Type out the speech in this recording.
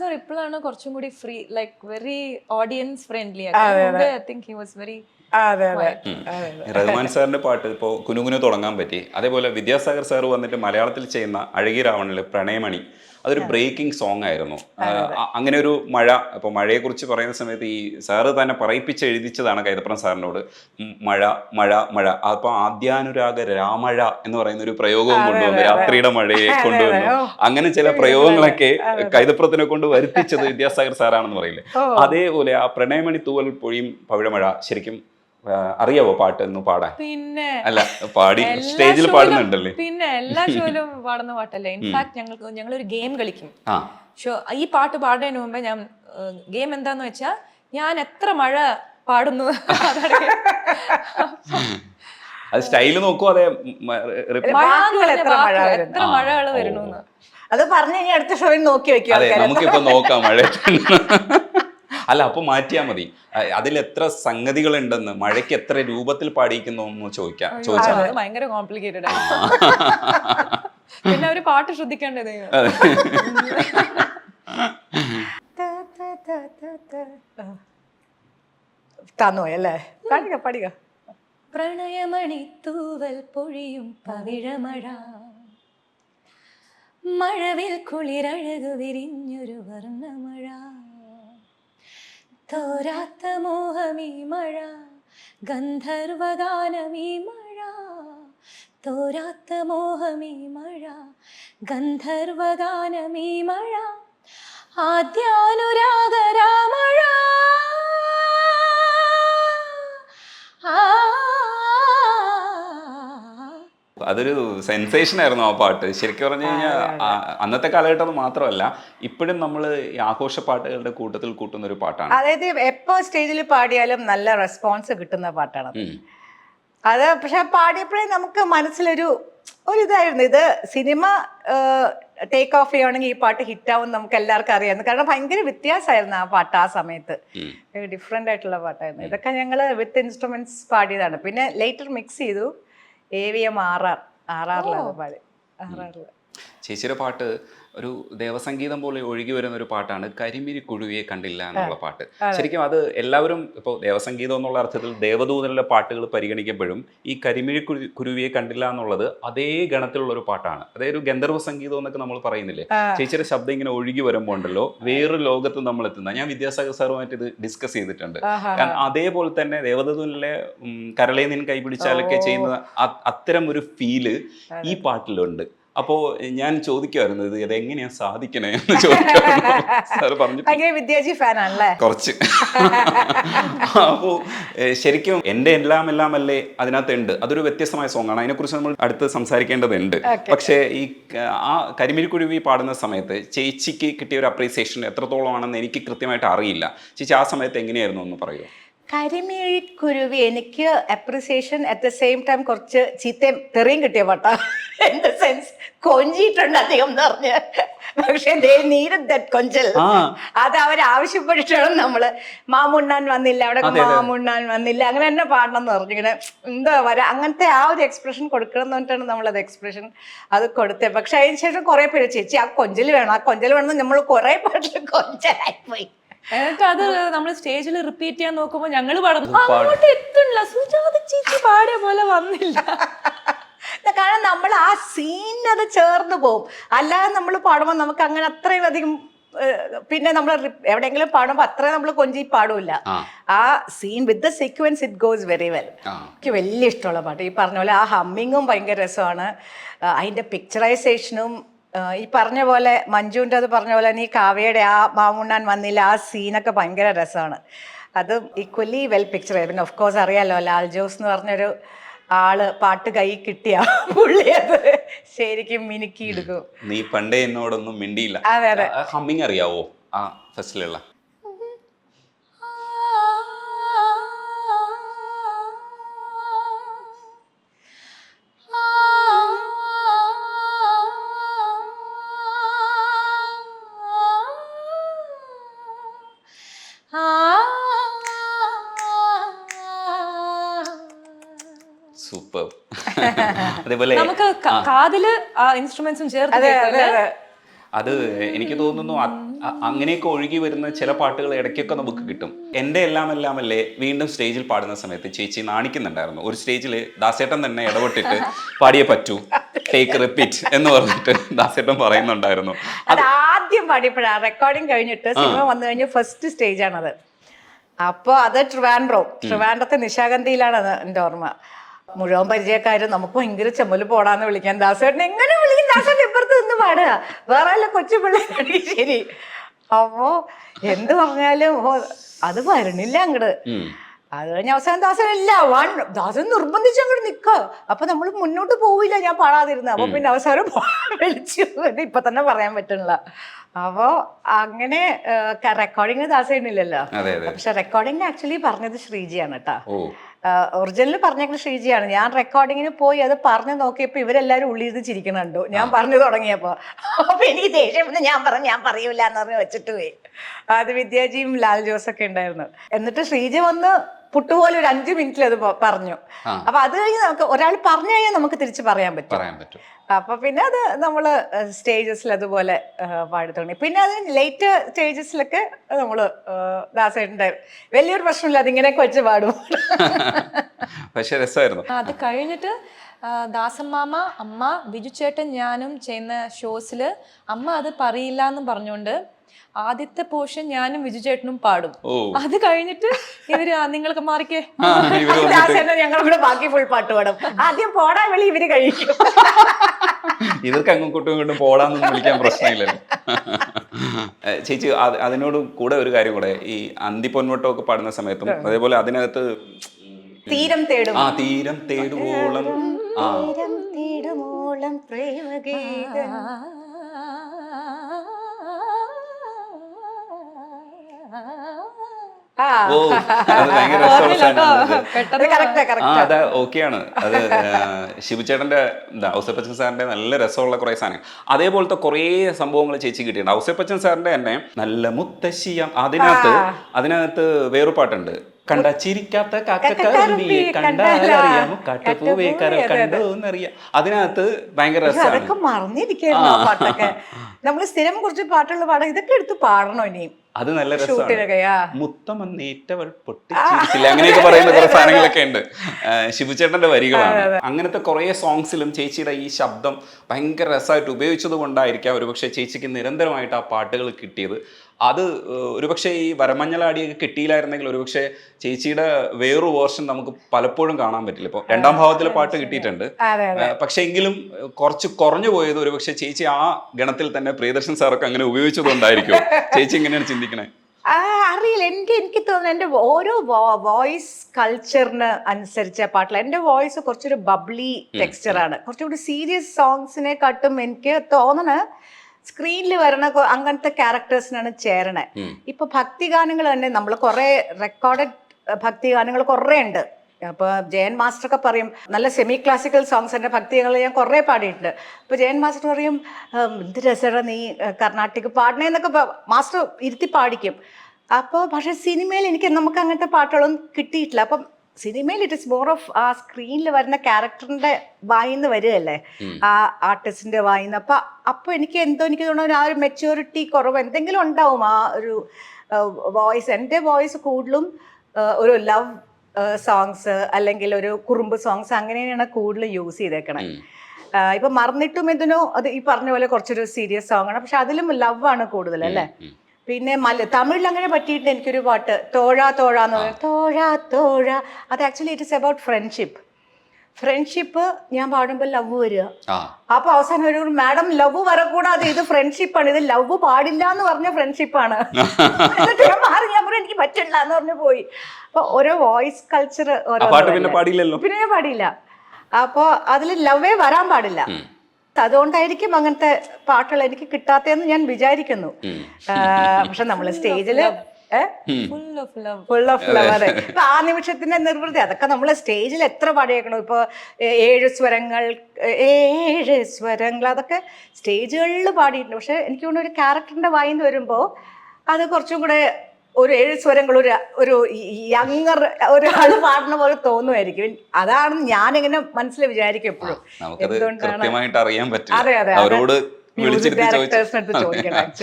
Sir ഇപ്പോഴാണ് കുറച്ചും കൂടി free like very audience friendly I think he was very Rahman സാറിന്റെ പാട്ട് ഇപ്പോൾ കുനുകുനു തുടങ്ങാൻ പറ്റി. അതേപോലെ വിദ്യാസാഗർ സാർ വന്നിട്ട് മലയാളത്തിൽ ചെയ്യുന്ന അഴകി രാവണിൽ പ്രണയമണി. അതൊരു ബ്രേക്കിംഗ് സോങ് ആയിരുന്നു. അങ്ങനെ ഒരു മഴ അപ്പൊ മഴയെ കുറിച്ച് പറയുന്ന സമയത്ത് ഈ സാറ് തന്നെ പറയിപ്പിച്ച് എഴുതിച്ചതാണ് കൈതപ്രം സാറിനോട്. മഴ മഴ മഴ. അപ്പോൾ ആദ്യാനുരാഗ രാമഴ എന്ന് പറയുന്ന ഒരു പ്രയോഗവും കൊണ്ടുവന്നു. രാത്രിയുടെ മഴയെ കൊണ്ടുവന്നു. അങ്ങനെ ചില പ്രയോഗങ്ങളൊക്കെ കൈതപ്രത്തിനെ കൊണ്ട് വരുത്തിച്ചത് വിദ്യാസാഗർ സാറാണെന്ന് പറയില്ലേ. അതേപോലെ ആ പ്രണയമണി തൂവൽ പൊഴിയും പവിഴമഴ ശരിക്കും അറിയാവോ പാട്ട് എന്ന് പാടാൻ? പിന്നെ അല്ല പാടി സ്റ്റേജിൽ പാടുന്നുണ്ടല്ലേ? പിന്നെ എല്ലാ ഷോയിലും പാടുന്ന പാട്ടല്ലേ. ഇൻഫാക്ട് ഞങ്ങൾക്ക് ഞങ്ങൾ ഒരു ഗെയിം കളിക്കും. ഷോ ഈ പാട്ട് പാടുന്നതിന് മുമ്പേ ഞാൻ ഗെയിം എന്താന്ന് വെച്ചാൽ ഞാൻ എത്ര മഴ പാടുന്നു. അത് സ്റ്റൈൽ നോക്കൂ അതെ എത്ര മഴ വരണു എത്ര മഴകൾ വരുന്നു? എന്ന്. അത് പറഞ്ഞു കഴിഞ്ഞാൽ അടുത്ത ഷോയിൽ നോക്കി വെക്കുക അതെ ആൾക്കാര്. നമുക്കിപ്പോ നോക്കാം മഴ അല്ല അപ്പൊ മാറ്റിയാ മതി. അതിൽ എത്ര സംഗതികളുണ്ടെന്ന് മഴയ്ക്ക് എത്ര രൂപത്തിൽ പാടിയിരിക്കുന്നു എന്ന് ചോദിക്കാം ചോദിച്ചാൽ അത് ഭയങ്കര കോംപ്ലിക്കേറ്റഡ് ആണ് പിന്നെ ഒരു പാട്ട് ശ്രദ്ധിക്കേണ്ടത്. ത, ത, ത, ത, ത. ആ. തന്നു അല്ലേ? പാടിക പാടിക പ്രണയമണി തൂവൽ പൊഴിയും പവിഴമഴ. മഴവിൽ കുളിരഴകു വിരിഞ്ഞൊരു വർണമഴ. തോരാത്ത മോഹമീ മഴ ഗന്ധർവഗാനമീ മഴ. തോരാത്ത മോഹമീ മഴ ഗന്ധർവഗാനമീ മഴ. ആദ്യാനുരാഗരാമഴ ആ അതൊരു സെൻസേഷൻ ആയിരുന്നു ആ പാട്ട്. ശരിക്കും പറഞ്ഞു കഴിഞ്ഞാൽ അന്നത്തെ കാലഘട്ടം മാത്രമല്ല ഇപ്പോഴും നമ്മൾ ഈ ആഘോഷ പാട്ടുകളുടെ കൂട്ടത്തിൽ കൂട്ടുന്ന ഒരു പാട്ടാണ്. അതായത് എപ്പോ സ്റ്റേജിൽ പാടിയാലും നല്ല റെസ്പോൺസ് കിട്ടുന്ന പാട്ടാണ്. അത്. പക്ഷെ പാടിയപ്പോഴേ നമുക്ക് മനസ്സിലൊരു ഒരു ഇതായിരുന്നു ഇത് സിനിമ ടേക്ക് ഓഫ് ചെയ്യുകയാണെങ്കിൽ ഈ പാട്ട് ഹിറ്റാവും നമുക്ക് എല്ലാവർക്കും അറിയാമായിരുന്നു. കാരണം ഭയങ്കര വ്യത്യാസമായിരുന്നു ആ പാട്ട് ആ സമയത്ത്. ഡിഫറെന്റ് ആയിട്ടുള്ള പാട്ടായിരുന്നു. ഇതൊക്കെ ഞങ്ങൾ വിത്ത് ഇൻസ്ട്രുമെന്റ്സ് പാടിയതാണ്. പിന്നെ ലേറ്റർ മിക്സ് ചെയ്തു. A V M R R R ആറിലാണ് പാടി. ആർ ആറിൽ ചേച്ചിയുടെ പാട്ട് ഒരു ദേവസംഗീതം പോലെ ഒഴുകി വരുന്ന ഒരു പാട്ടാണ് കരിമിരി കുഴുവിയെ കണ്ടില്ല എന്നുള്ള പാട്ട്. ശരിക്കും അത് എല്ലാവരും ഇപ്പോൾ ദേവസംഗീതം എന്നുള്ള അർത്ഥത്തിൽ ദേവദൂതനിലെ പാട്ടുകൾ പരിഗണിക്കുമ്പോഴും ഈ കരിമിഴി കുരുവിയെ കണ്ടില്ല എന്നുള്ളത് അതേ ഗണത്തിലുള്ള ഒരു പാട്ടാണ്. അതേ ഒരു ഗന്ധർവ സംഗീതം എന്നൊക്കെ നമ്മൾ പറയുന്നില്ലേ? ചേച്ചിയുടെ ശബ്ദം ഇങ്ങനെ ഒഴുകി വരുമ്പോൾ ഉണ്ടല്ലോ വേറൊരു ലോകത്ത് നമ്മൾ എത്തുന്ന ഞാൻ വിദ്യാസാഗർ സാറുമായിട്ട് ഇത് ഡിസ്കസ് ചെയ്തിട്ടുണ്ട്. കാരണം അതേപോലെ തന്നെ ദേവദൂതനിലെ കരളേ നിൻ കൈപിടിച്ചാലൊക്കെ ചെയ്യുന്ന അത്തരം ഒരു ഫീൽ ഈ പാട്ടിലുണ്ട്. അപ്പോ ഞാൻ ചോദിക്കുമായിരുന്നു ഇത് എങ്ങനെയാ സാധിക്കണേ എന്ന് ചോദിക്കുമായിരുന്നു പറഞ്ഞു. ഫാനാണല്ലേ? കുറച്ച്. അപ്പോ ശരിക്കും എന്റെ എല്ലാം എല്ലാം അല്ലേ അതിനകത്ത് ഉണ്ട് അതൊരു വ്യത്യസ്തമായ സോങ് ആണ് അതിനെക്കുറിച്ച് നമ്മൾ അടുത്ത് സംസാരിക്കേണ്ടതുണ്ട്. പക്ഷേ ഈ ആ കരിമിഴിക്കുരുവി പാടുന്ന സമയത്ത് ചേച്ചിക്ക് കിട്ടിയ ഒരു അപ്രീസിയേഷൻ എത്രത്തോളം ആണെന്ന് എനിക്ക് കൃത്യമായിട്ട് അറിയില്ല. ചേച്ചി ആ സമയത്ത് എങ്ങനെയായിരുന്നു എന്ന് പറയുമോ? കരിമിഴിക്കുരുവി എനിക്ക് appreciation at the same time കുറച്ച് ചീത്തയും തെറിയും കിട്ടിയ പാട്ടാ ദ സെൻസ് കൊഞ്ചിയിട്ടുണ്ട് അധികം എന്ന് പറഞ്ഞ്. പക്ഷെ കൊഞ്ചൽ. അത് അവരാവശ്യപ്പെട്ടിട്ടാണ് നമ്മൾ മാമുണ്ണാൻ വന്നില്ല അവിടെ മാമുണ്ണാൻ വന്നില്ല അങ്ങനെ തന്നെ പാടണം എന്ന് പറഞ്ഞു ഇങ്ങനെ എന്താ വരാ അങ്ങനത്തെ ആ ഒരു എക്സ്പ്രഷൻ കൊടുക്കണം എന്ന് പറഞ്ഞിട്ടാണ് നമ്മളത് എക്സ്പ്രഷൻ അത് കൊടുത്തത്. പക്ഷെ അതിന് ശേഷം കുറെ പേര് ചേച്ചി ആ കൊഞ്ചൽ വേണം ആ കൊഞ്ചൽ വേണം നമ്മൾ കുറെ പാട്ടിൽ കൊഞ്ചലായി പോയി. എന്നിട്ട് അത് നമ്മൾ സ്റ്റേജിൽ റിപ്പീറ്റ് ചെയ്യാൻ നോക്കുമ്പോ ഞങ്ങൾ പാടുന്നു അങ്ങോട്ട് എത്തുന്നില്ല സുജാത ചേച്ചി പാടിയ പോലെ വന്നില്ല. കാരണം നമ്മൾ ആ സീനത് ചേർന്ന് പോകും അല്ലാതെ നമ്മൾ പാടുമ്പോൾ നമുക്ക് അങ്ങനെ അത്രയും അധികം പിന്നെ നമ്മൾ എവിടെയെങ്കിലും പാടുമ്പോൾ അത്രയും നമ്മൾ കൊഞ്ചി പാടൂല ആ. Scene with the sequence it goes very well. എനിക്ക് വലിയ ഇഷ്ടമുള്ള പാട്ട്. ഈ പറഞ്ഞ പോലെ ആ ഹമ്മിങ്ങും ഭയങ്കര രസമാണ്. ആ, അതിന്റെ പിക്ചറൈസേഷനും ഈ പറഞ്ഞ പോലെ മഞ്ജുവിന്റെ അത് പറഞ്ഞ പോലെ നീ കാവ്യയുടെ ആ മാമുണ്ണാൻ വന്നില്ല ആ സീനൊക്കെ ഭയങ്കര രസമാണ്. അത് ഈക്വലി വെൽ പിക്ചർ പിന്നെ ഓഫ് കോഴ്സ് അറിയാലോ ലാൽ ജോസ് എന്ന് പറഞ്ഞൊരു ആൾ പാട്ട് കൈ കിട്ടിയ പുള്ളി അത് ശരിക്കും മിനുക്കി എടുക്കും. നീ പണ്ടേ എന്നോടൊന്നും മിണ്ടിയില്ല. അതെ, അതെ. ഹമ്മിങ് അറിയാവോ ആ ഫസ്റ്റിലുള്ള അതേപോലെ നമുക്ക് കാതിൽ ഇൻസ്ട്രുമെന്റ്സും ചേർത്ത് അതെ എനിക്ക് തോന്നുന്നു അങ്ങനെയൊക്കെ ഒഴുകി വരുന്ന ചില പാട്ടുകൾ ഇടയ്ക്കൊക്കെ നമുക്ക് കിട്ടും. എന്റെ എല്ലാം എല്ലാം അല്ലേ വീണ്ടും സ്റ്റേജിൽ പാടുന്ന സമയത്ത് ചേച്ചി നാണിക്കുന്നുണ്ടായിരുന്നു. ഒരു സ്റ്റേജിൽ ദാസേട്ടൻ തന്നെ ഇടപെട്ടിട്ട് പാടിയേ പറ്റൂ. ടേക്ക് റിപ്പീറ്റ് എന്ന് പറഞ്ഞിട്ട് ദാസേട്ടൻ പറയുന്നുണ്ടായിരുന്നു. അത് ആദ്യം പാടിയപ്പോഴാണ് റെക്കോർഡിങ് കഴിഞ്ഞിട്ട് സിനിമ വന്നു കഴിഞ്ഞ് ഫസ്റ്റ് സ്റ്റേജ് ആണത്. അപ്പോൾ അത് ട്രിവാൻഡ്രോ. ട്രിവാൻഡ്രത്തെ നിശാഗന്ധിയിലാണ് അത് എന്റെ ഓർമ്മ. മുഴുവൻ പരിചയക്കാരും നമുക്ക് ഭയങ്കര ചെമ്മൽ പോടാന്ന് വിളിക്കാൻ ദാസേട്ടൻ എങ്ങനെ വിളിക്കും? ദാസേട്ടൻ ഇപ്പുറത്ത് നിന്ന് പാടുക. വേറെ അല്ല കൊച്ചു പിള്ളേരാണെങ്കിൽ ശരി. അപ്പോ എന്ത് പറഞ്ഞാലും അത് വരണില്ല അങ്ങട്. അത് കഴിഞ്ഞ അവസാനം ദാസൻ ഇല്ല. വൺ ദാസൻ നിർബന്ധിച്ച് അങ്ങോട്ട് നിക്ക. അപ്പൊ നമ്മൾ മുന്നോട്ട് പോവില്ല ഞാൻ പാടാതിരുന്നത് അപ്പൊ പിന്നെ അവസാനം വിളിച്ചു. ഇപ്പൊ തന്നെ പറയാൻ പറ്റണില്ല അപ്പോ അങ്ങനെ റെക്കോർഡിങ്ങിന് ദാസ ഇല്ലല്ലോ. പക്ഷെ റെക്കോർഡിങ് ആക്ച്വലി പറഞ്ഞത് ശ്രീജിയാണ് കേട്ടാ ഒറിജിനൽ പറഞ്ഞേക്കുന്ന ശ്രീജിയാണ്. ഞാൻ റെക്കോർഡിങ്ങിന് പോയി അത് പറഞ്ഞു നോക്കിയപ്പോൾ ഇവരെല്ലാരും ഉള്ളിൽ നിന്ന് ചിരിക്കണുണ്ടോ. ഞാൻ പറഞ്ഞു തുടങ്ങിയപ്പോൾ അപ്പോൾ എനിക്ക് ദേഷ്യം ഞാൻ പറഞ്ഞു ഞാൻ പറയൂല എന്ന് പറഞ്ഞ് വെച്ചിട്ട് പോയി. അത് വിദ്യാജിയും ലാൽ ജോസൊക്കെ ഉണ്ടായിരുന്നു. എന്നിട്ട് ശ്രീജി വന്ന് പുട്ടുപോലെ ഒരു അഞ്ചു മിനിറ്റിൽ അത് പറഞ്ഞു. അപ്പൊ അത് കഴിഞ്ഞ് നമുക്ക് ഒരാൾ പറഞ്ഞു കഴിഞ്ഞാൽ നമുക്ക് തിരിച്ച് പറയാൻ പറ്റും. പറയാൻ പറ്റും. അപ്പൊ പിന്നെ അത് നമ്മൾ സ്റ്റേജസിൽ അതുപോലെ പാടി തുടങ്ങി. പിന്നെ അത് ലേറ്റ് സ്റ്റേജസിലൊക്കെ നമ്മൾ ദാസേട്ടന്റെ ദാസേട്ടന്റെ വലിയൊരു പ്രശ്നമില്ല അതിങ്ങനെയൊക്കെ വെച്ച് പാടും. പക്ഷെ രസമായിരുന്നു. അത് കഴിഞ്ഞിട്ട് ദാസൻ മാമ അമ്മ ബിജു ചേട്ടൻ ഞാനും ചെയ്യുന്ന ഷോസിൽ അമ്മ അത് പറയില്ല എന്ന് പറഞ്ഞുകൊണ്ട് ആദ്യത്തെ പോർഷൻ ഞാനും വിജു ചേട്ടനും പാടും. അത് കഴിഞ്ഞിട്ട് ഇവർ നിങ്ങൾക്ക് മാറിക്കേ. ഞങ്ങൾ കൂടെ ബാക്കി ഫുൾ പാട്ട് പാടും. ആദ്യം പോടാ വേണ്ടി ഇവർ കഴിക്കും. ഇവർക്ക് അങ്ങോട്ടും ഇങ്ങോട്ടും പോടാന്നൊന്നും വിളിക്കാൻ പ്രശ്നമില്ലല്ലോ ചേച്ചി അതിനോട് കൂടെ ഒരു കാര്യം കൂടെ. ഈ അന്തി പൊന്മുട്ടം ഒക്കെ പാടുന്ന സമയത്തും അതേപോലെ അതിനകത്ത് തീരം തേടും. ആ തീരം തേടുമോളം ആ. തീരം തേടുമോളം പ്രേമഗീതം. ഓ അത് ഭയങ്കര രസമുള്ള ഓക്കെയാണ്. അത് ശിവചേട്ടന്റെ എന്താ ഔസപ്പച്ചൻ സാറിന്റെ നല്ല രസമുള്ള കുറെ സാധനങ്ങൾ. അതേപോലത്തെ കുറേ സംഭവങ്ങൾ ചേച്ചി കിട്ടിയിട്ടുണ്ട്. ഔസപ്പച്ചൻ സാറിന്റെ തന്നെ നല്ല മുത്തശ്ശിയാം. അതിനകത്ത് അതിനകത്ത് വേറൊരു പാട്ടുണ്ട്. കണ്ട ചിരിക്കാത്ത കണ്ടോ എന്നറിയാം. അതിനകത്ത് ഭയങ്കര രസമാണ്. അതൊക്കെ മറന്നിരിക്കായിരുന്നു പാട്ടൊക്കെ. നമ്മൾ സ്ഥിരം കുറച്ച് പാട്ടുള്ള പാടാം ഇതൊക്കെ എടുത്ത് പാടണോ ഇനിയും? അത് നല്ല രസമാണ്. പൊട്ടിച്ചിരിച്ചില്ല അങ്ങനെയൊക്കെ പറയുന്ന കുറെ സാധനങ്ങളൊക്കെ ഉണ്ട്. ശിവചേട്ടന്റെ വരികളാണ്. അങ്ങനത്തെ കുറെ സോങ്സിലും ചേച്ചിയുടെ ഈ ശബ്ദം ഭയങ്കര രസമായിട്ട് ഉപയോഗിച്ചത് കൊണ്ടായിരിക്കാം ഒരുപക്ഷെ ചേച്ചിക്ക് നിരന്തരമായിട്ട് ആ പാട്ടുകൾ കിട്ടിയത്. അത് ഒരുപക്ഷെ ഈ വരമഞ്ഞളാടിയൊക്കെ കിട്ടിയില്ലായിരുന്നെങ്കിൽ ഒരുപക്ഷെ ചേച്ചിയുടെ വേറൊരു വേർഷൻ നമുക്ക് പലപ്പോഴും കാണാൻ പറ്റില്ല. ഇപ്പോൾ രണ്ടാം ഭാവത്തിലെ പാട്ട് കിട്ടിയിട്ടുണ്ട്. പക്ഷെ എങ്കിലും കുറച്ച് കുറഞ്ഞു പോയത് ഒരുപക്ഷെ ചേച്ചി ആ ഗണത്തിൽ തന്നെ പ്രിയദർശൻ സാറൊക്കെ അങ്ങനെ ഉപയോഗിച്ചതുകൊണ്ടായിരിക്കും. ചേച്ചി എങ്ങനെയാണ് ചിന്തിക്കണേ? അറിയില്ല. എനിക്ക് എനിക്ക് തോന്നുന്നു എന്റെ ഓരോ വോയിസ് കൾച്ചറിന് അനുസരിച്ച പാട്ടില്ല എന്റെ വോയിസ് കുറച്ചൊരു ബബ്ലി ടെക്സ്ചറാണ്. കുറച്ചുകൂടി സീരിയസ് സോങ്സിനെ കാട്ടും എനിക്ക് തോന്നണ സ്ക്രീനിൽ വരണ അങ്ങനത്തെ ക്യാരക്ടേഴ്സിനാണ് ചേരണേ. ഇപ്പൊ ഭക്തി ഗാനങ്ങൾ തന്നെ നമ്മൾ കുറെ റെക്കോർഡഡ് ഭക്തി ഗാനങ്ങൾ കുറേ ഉണ്ട്. അപ്പൊ ജയൻ മാസ്റ്റർ ഒക്കെ പറയും നല്ല സെമി ക്ലാസിക്കൽ സോങ്സ് എന്റെ ഭക്തികൾ ഞാൻ കുറേ പാടിയിട്ടുണ്ട്. അപ്പൊ ജയൻ മാസ്റ്റർ പറയും "ഉം, എന്ത് രസമാണ് നീ കർണാട്ടിക് പാടണേന്നൊക്കെ എന്നൊക്കെ മാസ്റ്റർ ഇരുത്തി പാടിക്കും. അപ്പോൾ പക്ഷെ സിനിമയിൽ എനിക്ക് നമുക്ക് അങ്ങനത്തെ പാട്ടുകളൊന്നും കിട്ടിയിട്ടില്ല. അപ്പം സിനിമയിൽ ഇറ്റ് ഇസ് മോർ ഓഫ് ആ സ്ക്രീനിൽ വരുന്ന ക്യാരക്ടറിന്റെ വായിന്ന് വരികയല്ലേ? ആ ആർട്ടിസ്റ്റിന്റെ വായിന്ന്. അപ്പൊ അപ്പൊ എനിക്ക് എന്തോ എനിക്ക് തോന്നുന്നു ആ ഒരു മെച്യൂരിറ്റി കുറവ് എന്തെങ്കിലും ഉണ്ടാവും ആ ഒരു വോയിസ് എന്റെ വോയിസ് കൂടുതലും ഒരു ലവ് സോങ്സ് അല്ലെങ്കിൽ ഒരു കുറുമ്പ് സോങ്സ് അങ്ങനെയാണ് കൂടുതലും യൂസ് ചെയ്തേക്കണേ. ഇപ്പൊ മറന്നിട്ടും എന്തിനോ അത് ഈ പറഞ്ഞ പോലെ കുറച്ചൊരു സീരിയസ് സോങ് ആണ്. പക്ഷെ അതിലും ലവ് ആണ് കൂടുതൽ അല്ലേ. പിന്നെ മല തമിഴിൽ അങ്ങനെ പറ്റിയിട്ട് എനിക്കൊരു പാട്ട് തോഴ തോഴ എന്ന് പറയുന്നത് തോഴ തോഴ. അത് actually it is about friendship friendship ഞാൻ പാടുമ്പോൾ ലവ് വരിക. അപ്പൊ അവസാനം ഒരു മാഡം ലവ് വരക്കൂടാതെ ഇത് ഫ്രണ്ട്ഷിപ്പാണ് ഇത് ലവ് പാടില്ല എന്ന് പറഞ്ഞ ഫ്രണ്ട്ഷിപ്പാണ് എന്നിട്ട് ഞാൻ മാറി ഞാൻ പറഞ്ഞു എനിക്ക് പറ്റില്ല എന്ന് പറഞ്ഞു പോയി. അപ്പൊ ഓരോ വോയിസ് കൾച്ചർ ഓരോ പിന്നെ ഞാൻ പാടിയില്ല. അപ്പോ അതിൽ ലവേ വരാൻ പാടില്ല. അതുകൊണ്ടായിരിക്കും അങ്ങനത്തെ പാട്ടുകൾ എനിക്ക് കിട്ടാത്തതെന്ന് ഞാൻ വിചാരിക്കുന്നു. പക്ഷെ നമ്മൾ സ്റ്റേജിൽ full of love full of love അതെ. ഇപ്പൊ ആ നിമിഷത്തിന്റെ നിർവൃതി അതൊക്കെ നമ്മൾ സ്റ്റേജിൽ എത്ര പാടിയേക്കണം? ഇപ്പൊ ഏഴ് സ്വരങ്ങൾ ഏഴ് സ്വരങ്ങൾ അതൊക്കെ സ്റ്റേജുകളിൽ പാടിയിട്ടുണ്ട്. പക്ഷെ എനിക്ക് തോന്നുന്നു ഒരു ക്യാരക്ടറിന്റെ വായിന്ന് വരുമ്പോ അത് കുറച്ചും കൂടെ ഒരു ഏഴ് സ്വരങ്ങൾ ഒരു ഒരു യങ്ങർ ഒരാൾ പാടുന്ന പോലെ തോന്നുമായിരിക്കും അതാണ് ഞാനിങ്ങനെ മനസ്സിൽ വിചാരിക്കും എപ്പോഴും എന്തുകൊണ്ടാണ് അതെ, അതെ, അതെ. ഡയറക്ടേഴ്സിനടുത്ത് ചോദിക്കണം.